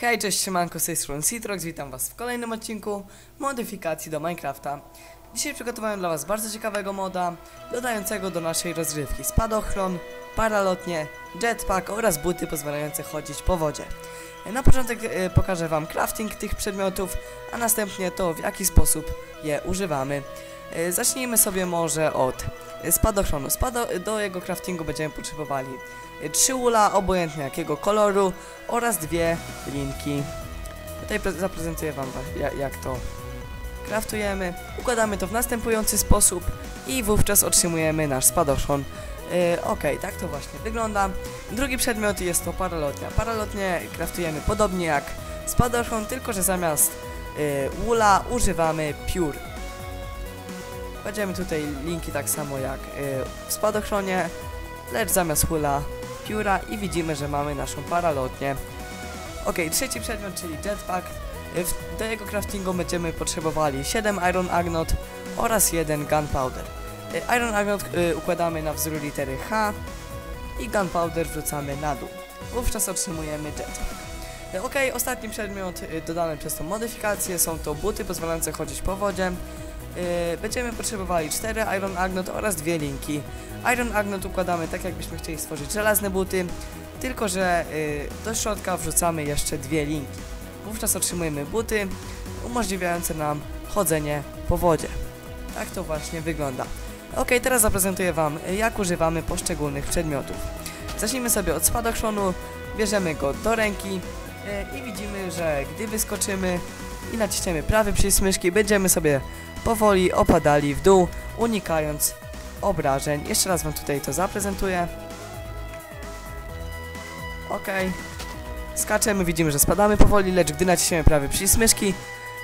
Hej, cześć, siemanko, z tej strony Citrox, witam was w kolejnym odcinku modyfikacji do Minecrafta. Dzisiaj przygotowałem dla was bardzo ciekawego moda, dodającego do naszej rozrywki spadochron, paralotnie, jetpack oraz buty pozwalające chodzić po wodzie. Na początek e, pokażę wam crafting tych przedmiotów, a następnie to w jaki sposób je używamy. E, Zacznijmy sobie może od e, spadochronu. Spado do jego craftingu będziemy potrzebowali e, trzy ula, obojętnie jakiego koloru oraz dwie linki. Tutaj pre- zaprezentuję wam wa- ja- jak to craftujemy. Układamy to w następujący sposób i wówczas otrzymujemy nasz spadochron. Yy, ok, tak to właśnie wygląda. Drugi przedmiot jest to paralotnia. Paralotnie craftujemy podobnie jak spadochron, tylko że zamiast yy, ula używamy piór. Będziemy tutaj linki tak samo jak yy, w spadochronie, lecz zamiast hula pióra i widzimy, że mamy naszą paralotnię. Ok, trzeci przedmiot, czyli jetpack. Y, Do jego craftingu będziemy potrzebowali 7 iron agnot oraz 1 gunpowder. Y, Iron agnot y, układamy na wzór litery H i gunpowder wrzucamy na dół. Wówczas otrzymujemy jetpack. Ok, ostatni przedmiot dodany przez tą modyfikację są to buty pozwalające chodzić po wodzie. Będziemy potrzebowali 4 iron agnot oraz dwie linki. Iron agnot układamy tak jakbyśmy chcieli stworzyć żelazne buty, tylko że do środka wrzucamy jeszcze dwie linki. Wówczas otrzymujemy buty umożliwiające nam chodzenie po wodzie. Tak to właśnie wygląda. Ok, teraz zaprezentuję Wam, jak używamy poszczególnych przedmiotów. Zacznijmy sobie od spadochronu, bierzemy go do ręki y, i widzimy, że gdy wyskoczymy i naciśniemy prawy przycisk myszki, będziemy sobie powoli opadali w dół, unikając obrażeń. Jeszcze raz Wam tutaj to zaprezentuję. Ok. Skaczemy, widzimy, że spadamy powoli, lecz gdy naciśniemy prawy przycisk myszki,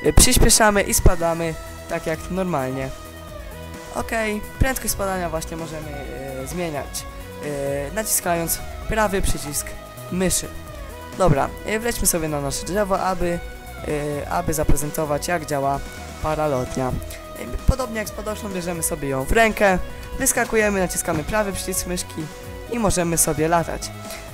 y, przyspieszamy i spadamy tak jak normalnie. Ok, prędkość spadania właśnie możemy y, zmieniać, y, naciskając prawy przycisk myszy. Dobra, y, wlećmy sobie na nasze drzewo, aby, aby zaprezentować jak działa paralotnia. Podobnie jak z podoszą, bierzemy sobie ją w rękę, wyskakujemy, naciskamy prawy przycisk myszki i możemy sobie latać.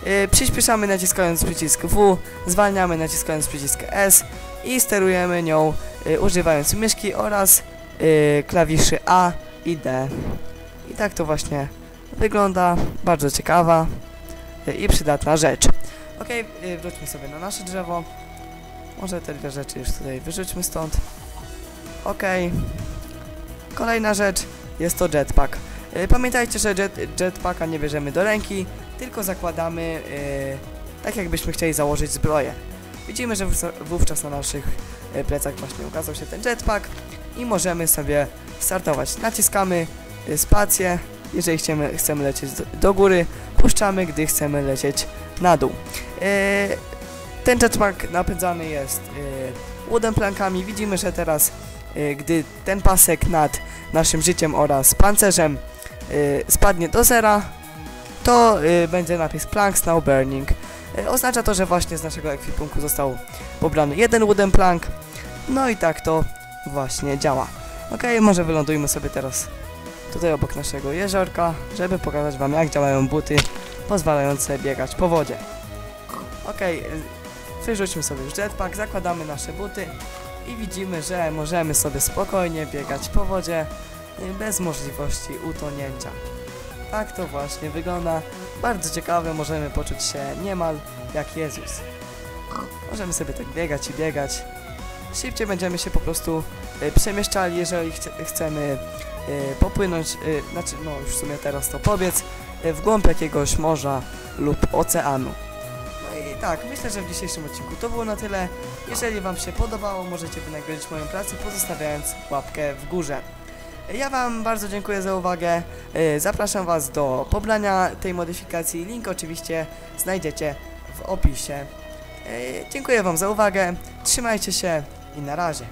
Yy, przyspieszamy naciskając przycisk W, zwalniamy naciskając przycisk S i sterujemy nią yy, używając myszki oraz yy, klawiszy A i D. I tak to właśnie wygląda. Bardzo ciekawa yy, i przydatna rzecz. Ok, yy, wróćmy sobie na nasze drzewo. Może te dwie rzeczy już tutaj wyrzućmy stąd. Ok. Kolejna rzecz jest to jetpack. Yy, Pamiętajcie, że jet, jetpacka nie bierzemy do ręki, tylko zakładamy yy, tak jakbyśmy chcieli założyć zbroję. Widzimy, że wówczas- na naszych yy, plecach właśnie ukazał się ten jetpack i możemy sobie startować. Naciskamy spację, jeżeli chcemy, chcemy lecieć do, góry, puszczamy, gdy chcemy lecieć na dół. Ten jetpack napędzany jest yy, wooden plankami. Widzimy, że teraz, gdy ten pasek nad naszym życiem oraz pancerzem spadnie do zera, to y, będzie napis Planks Now Burning. Y, oznacza to, że właśnie z naszego ekwipunku został pobrany jeden wooden plank. No i tak to właśnie działa. Ok, może wylądujmy sobie teraz tutaj obok naszego jeziorka, żeby pokazać Wam jak działają buty pozwalające biegać po wodzie. Ok, y, wyrzućmy sobie już jetpack, zakładamy nasze buty i widzimy, że możemy sobie spokojnie biegać po wodzie y, bez możliwości utonięcia. Tak to właśnie wygląda. Bardzo ciekawe, możemy poczuć się niemal jak Jezus. Możemy sobie tak biegać i biegać. Szybciej będziemy się po prostu y, przemieszczali, jeżeli chce, chcemy y, popłynąć, y, znaczy no już w sumie teraz to powiedz, y, w głąb jakiegoś morza lub oceanu. No i tak, myślę, że w dzisiejszym odcinku to było na tyle. Jeżeli Wam się podobało, możecie wynagrodzić moją pracę pozostawiając łapkę w górze. Ja Wam bardzo dziękuję za uwagę. Y, Zapraszam Was do pobrania tej modyfikacji. Link oczywiście znajdziecie w opisie. Y, Dziękuję Wam za uwagę. Trzymajcie się i na razie.